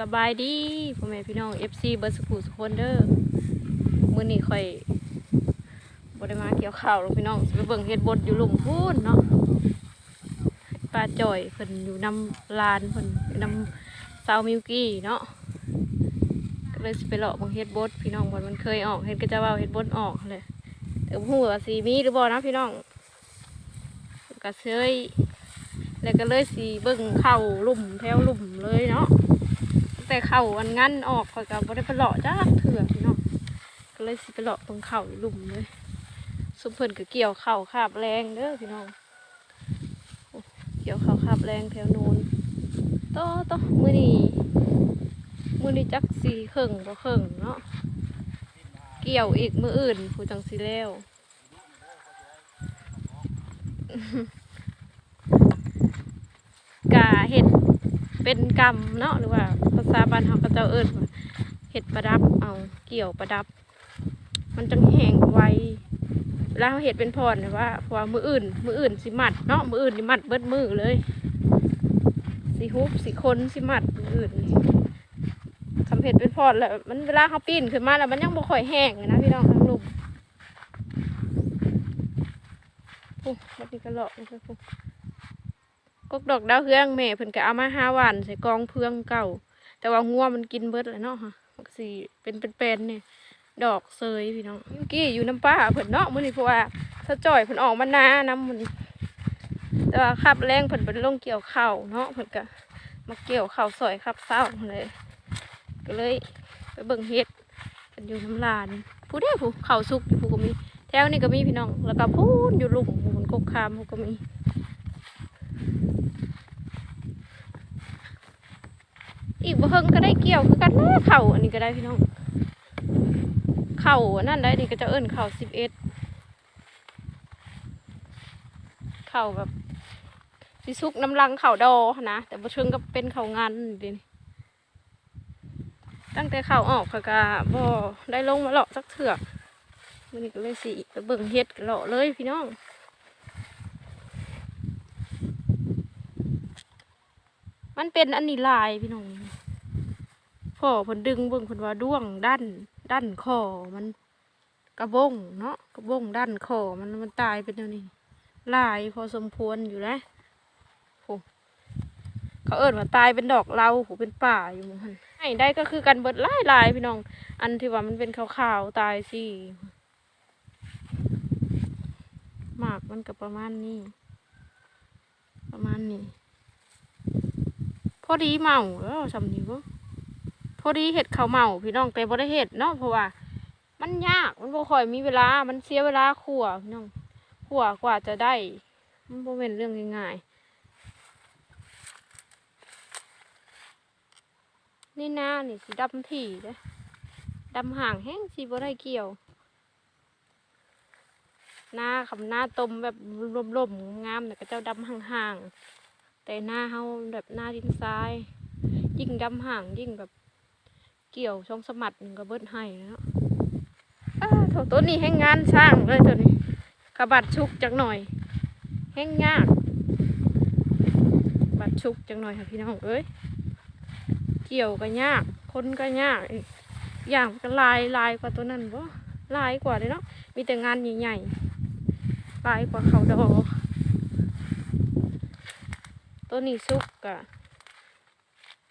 สบายดีพ่อแม่พี่น้อง FC เบิร์ดสกูสุคนเด้อมื้อนี้ค่อยบ่ได้มาเกี่ยวข้าวหรอกพี่น้องไปเบิ่งเฮ็ดบดอยู่หลุมพูนเนาะป้าจ่อยเพิ่นอยู่นำลานเพิ่นอยู่นำสาวมิวกี้เนาะก็เลยไปเลาะบงเฮ็ดบดพี่น้องบ่มันเคยออกเฮ็ดก็จะว่าเฮ็ดบดออกเลยแต่บ่ฮู้ว่าสิมีหรือบ่นะพี่น้องก็เซยแล้วก็เลยสีเบิ่งเข่าลุ่มแถวลุ่มเลยเนาะ แต่เข่าอันงั้นออกข่อยก็บ่ได้ไปเลาะจ้าเถื่อพี่เนาะก็เลยสิไปเลาะตรงเข่าลุ่มเลยสุมเพิ่นก็เกี่ยวเข่าคาบแรงเด้อพี่น้องเกี่ยวเข่าคาบแรงแถวโน้นต่อต่อมือนีมือนีจักสีเข่งบ่เข่งเนาะเกี่ยวอีกมืออื่นผู้จังสิแล้วกาเห็ด เป็นกรรมเนาะหรือว่าภาษาบ้านเขาก็จะเอิ้นเห็ดประดับเอาเกี่ยวประดับ มันจังแห้งไวเวลาเขาเห็ดเป็นพรนะว่าพราะว่ามืออื่น มืออื่นสิมัดเนาะมืออื่นนี่มัดเบิดมือเลยสิฮุบสิคนสิมัดมืออื่นคำเห็ดเป็นพรแล้วมันเวลาเขาปีนขึ้นมาแล้วมันยังบ่ค่อยแห้งนะพี่น้องทั้งลูกโอ้บัดนี้ก็เลาะนี่ก็ปุ๊ กกดอกดาวเฮืองแม่เพิ่นก็เอามาห้าวันใส่กองเพืองเก่า แต่ว่างัวมันกินเบิดเลยเนาะค่ะมันก็สิเป็นเป็นๆเนี่ยดอกเซยพี่น้องเมื่อกี้อยู่น้ำป้าเพิ่นเนาะมื้อนี้เพราะว่าถ้าจ่อยเพิ่นออกมานาน้ำมื้อนี้แต่ว่าขับแรงเพิ่นเพิ่นลงเกี่ยวข้าวเนาะเพิ่นก็มาเกี่ยวข้าวซอยขับเศร้าเลยก็เลยไปเบิ่งเฮ็ดเพิ่นอยู่น้ำลานผู้เด้ผู้ข้าวสุกอยู่ผู้ก็มีแถวนี้ก็มีพี่น้องแล้วก็พูนอยู่ลุมมุนกกคามผู้ก็มี อีกบ่เฮิงก็ได้เกี่ยวคือกันนะเข่าอันนี้ก็ได้พี่น้อง เข่านั่นได้นี่ก็จะเอิ้นเข่าสิบเอ็ดเข่าแบบสิซุกน้ำลังเข่าดอนะแต่บ่เชิงก็เป็นเข่างานดิตั้งแต่เข่าออกเขาก็บ่ได้ลงมาเลาะสักเถื่อมันก็เลยสิเบิ่งเฮ็ดเลาะเลยพี่น้องมันเป็นอันนี้ลายพี่น้อง พ่อเพิ่นดึงเบิ่งเพิ่นว่าด้วงด้านด้านคอมันกระบงเนาะกระบงด้านคอมันมันตายเป็นแนวนี้ลายพอสมควรอยู่นะโอ้เขาเอิ้นว่าตายเป็นดอกเหลาโหเป็นป่าอยู่มันให้ได้ก็คือกันเบิดลายลายพี่น้อง อันที่ว่ามันเป็นขาวๆตายสิหมากมันก็ประมาณนี้ ประมาณนี้ พอดีเมาแล้วสำนีบ่ พอดีเห็ดเขาเมาพี่น้องแต่บ่ได้เห็ดเนาะเพราะว่า มันยากมันบ่ค่อยมีเวลา มันเสียเวลาขั่วพี่น้องขั่วกว่าจะได้ มันบ่เป็นเรื่องง่ายๆนี่นานี่สิดำถี่เด้อดำห่างแห้งสิบ่ได้เกี่ยวหน้าคำหน้าตมแบบลมๆงามแต่ก็เจ้าดำห่างๆแต่หน้าเฮาแบบหน้าดินทราย ยิ่งดำห่างยิ่งแบบ เกี่ยวช่องสมัดหนึ่งก็เบิดให้แล้วอ้าโถต้นนี้แห้งงานสร้างเลยตัวนี้กระบัดชุกจักหน่อย แห้งยากบัดชุกจักหน่อยค่ะพี่น้องเอ้ยเกี่ยวก็ยากคนก็ยากอีกอย่างก็ลายลายกว่าตัวนั้นบ่ลายกว่าเลยเนาะมีแต่งานใหญ่ๆลายกว่าเขาดอตัวนี้สุกกะ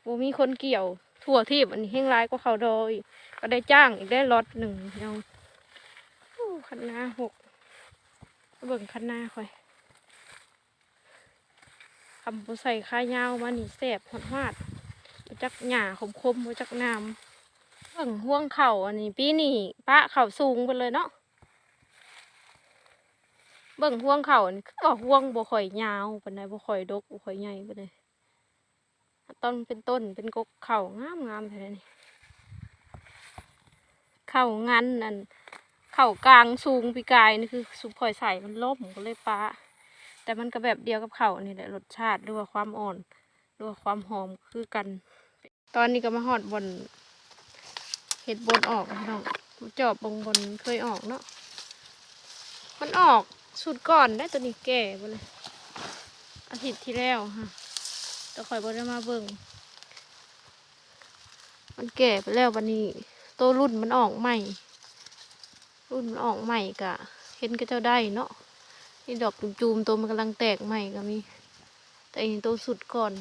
บ่มีคนเกี่ยว ทั่วที่อันนี้แห้งร้ายกว่าเขาโดยก็ได้จ้างอีกได้ล็อตหนึ่งเนาโอ้คันนาหกเบิ่งคันนาค่อยคำบ่ใส่ข้ายาวมานี่แสบหอดหาดบ่จักหญ้าคมคมๆบ่จักน้ำเบิ่งห่วงเข่าอันนี้ปีนี้ปะเข่าสูงไปเลยเนาะเบิ่งห่วงเข่าอันนี้คือว่าห่วงบ่ค่อยยาวปานใดบ่ค่อยดกบ่ค่อยใหญ่ปานใด ต้นเป็นต้นเป็นกกเข่างามงามแท้นี่เข่างันนั่นเข่ากลางสูงปีกายนี่คือสุกข่อยใส่มันล่มก็เลยปะแต่มันก็แบบเดียวกับเข่านี่แหละรสชาติหรือว่าความอ่อนหรือว่าความหอมคือกัน ตอนนี้ก็มาหอดบนเห็ดบนออกพี่น้องจอบบงบนเคยออกเนาะมันออกสุดก่อนได้ตัวนี้แก่ไปเลยอาทิตย์ที่แล้วฮะ แต่ข่อยบ่ได้มาเบิ่งมันแก่ไปแล้ววันนี้ตัวรุ่นมันออกใหม่ รุ่นมันออกใหม่กะ เห็นก็เจ้าได้เนาะนี่ดอกจูมๆตัวมันกำลังแตกใหม่ก็มี แต่อันนี้ตัวสุดก่อน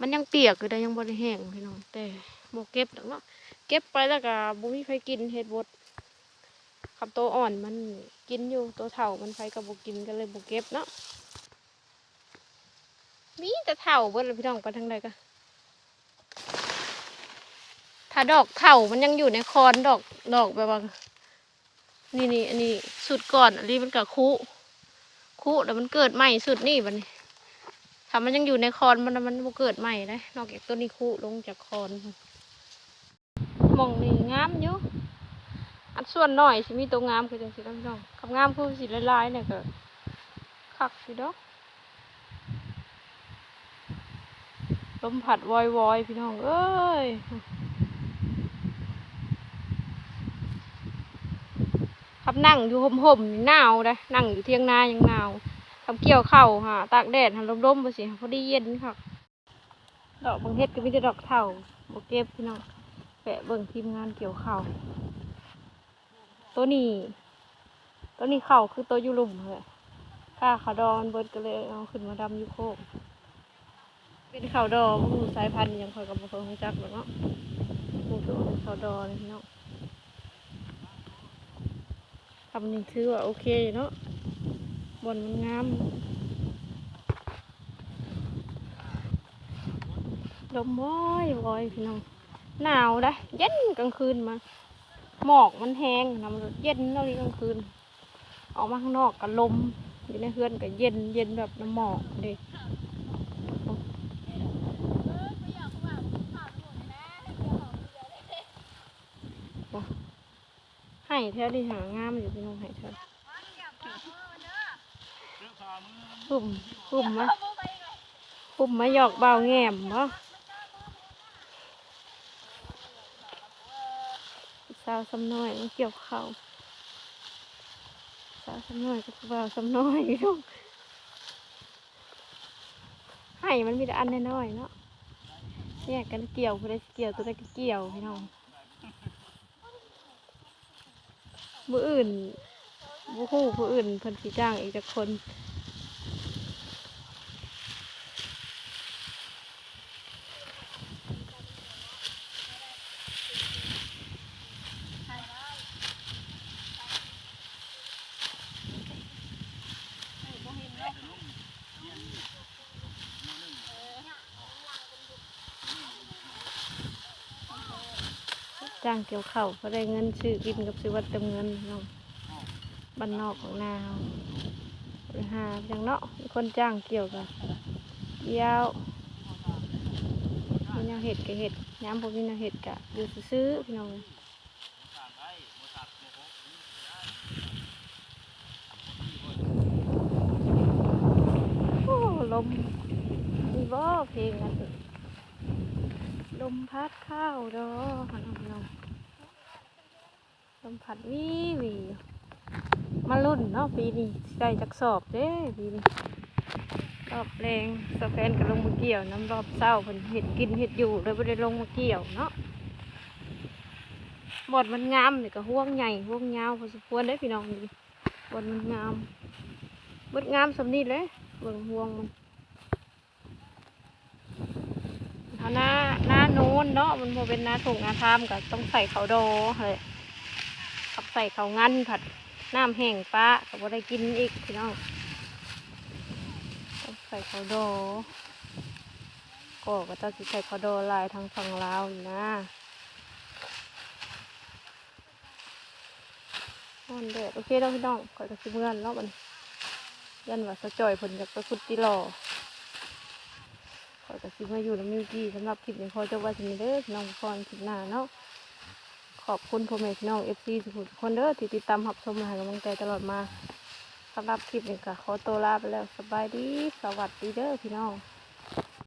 มันยังเปียกอยู่แต่ยังบริแห้งพี่น้องแต่โมเก็บดอกเนาะเก็บไปแล้วก็บุมีใครกินเฮ็ดบดคำโตวอ่อนมันกินอยู่ตัวเถ่ามันไปกับบุกินก็เลยบุเก็บเนาะ มีแต่เถ่าเบิดเลพี่น้องไปทางใดก็ถ้าดอกเถ่ามันยังอยู่ในคอนดอกดอกแบบว่านี่นี่อันนี้สุดก่อนอันนี้มันกับคุคุแล้วมันเกิดใหม่สุดนี่บัดนี้ถ้ามันยังอยู่ในคอนมันมันบ่เกิดใหม่ได้นอกจากต้นนี้คุลงจากคอนมองนี่งามอยู่อันส่วนหน้อยสิมีตัวงามคือจังสิพี่น้องคำงามคือสิลายๆเนี่ยก็คักสิดอก ลมผัดวอยวอยๆพี่น้องเอ้ยครับนั่งอยู่ห่มๆนี่หนาวเลยนั่งอยู่เที่ยงนายังหนาวทำเกี่ยวเข่าวหาตากแดดหันลมๆไปสิพอดีเย็นค่ะดอกบางเฮ็ดก็ไมีแต่ดอกเท่าบเก็บพี่น้องแปะเบิ่งทีมงานเกี่ยวเข้าตัวนี้ ตัวนี้เข่าคือตัวยูหลุมเลยถ้าขาดอนเบิดก็เลยเอาขึ้นมาดำยูโคก เป็นข่าวดอผู้สายพันธุ์ยังคอยกับบ่เคยรู้จักหรอเนาะนี่ตัวเป็นข่าวดอนี่พี่น้องทำหนี่ถือว่าโอเคเนาะบนมันงามลมว้อยวอยพี่น้องหนาวได้เย็นกลางคืนมาหมอกมันแห้งนะมันเย็นแล้วนี่กลางคืน ออกมาข้างนอกกับลมอยู่ในเฮือนกับเย็นเย็นแบบน้ำหมอกเด็ ให้แท้ดีหางามอยู่พี่น้องให้แท้ปุ่มปุ่มมะปุ่มมาหยอกเบาแง่มบ่สาวสำน้อยมันเกี่ยวเขาสาวสำน้อยกับเบาสำน้อยพี่น้องให้มันมีแต่อันน้อยๆเนาะแยกกันเกี่ยวผู้ใดสิเกี่ยวตัวใดก็เกี่ยวพี่น้อง มืออื่นผู้คู่ผู้อื่นเพิ่นสีจ้างอีกจักคน จ้างเกี่ยวเข้าก็ได้เงินซื้อกินกับซื้อวัดเติมเงินเนาะบ้านนอกของนาเราไปหาอย่างเนาะคนจ้างเกี่ยวกับเกี่ยวมีแนวเห็ดกับเห็ดย้ำพวกมีแนวเห็ดกะอยู่ซื้อพี่น้องโอ้ลมมีบ่เพลงอันนี้ ลมพัดข้าวดอกพี่น้องลมพัดวีวีมารุ่นเนาะปีนี้ได้จักสอบเด้ปีนี้รอบแรงสแฟนก็ลงมาเกี่ยวน้ำรอบเศร้าเพิ่นเห็ดกินเห็ดอยู่เลยไม่ได้ลงมาเกี่ยวเนาะบอดมันงามนี่ก็ห่วงใหญ่ห่วงยาวพอสมควรได้พี่น้องนี่บอดมันงามบดงามสำนีเลยเบิ่งห่วงมัน เอา หน้าหน้าโน้นเนาะมันพอเป็นหน้าถงหน้าทามก็ต้องใส่เขาวโดเลยขับใส่เขาวงันผัดน้ำแห้งปลาก็บ่ได้กินอีกพี่น้องต้องใส่เขาวโดก็ก็ต้องสิใส่เขาวโดลายทางฝั่งลาวนี่นะนอนเด็ดโอเคแล้วพี่น้องก่อนจะสิเมือนเนาะมันยันว่าสะจ่อยผลจากประคุดติหล่อ ขอจะซิมาอยู่แล้วมิวกี้สำหรับคลิปนี้ขอจบไว้ที่นี้เด้อน้องพรคลิปหน้าเนาะขอบคุณพ่อแม่พี่น้องเอฟซีทุกคนเด้อที่ติดตามรับชมมาให้กำลังใจตลอดมาสำหรับคลิปนี้ก็ขอตัวลาไปแล้วสบายดี สวัสดีเด้อพี่น้อง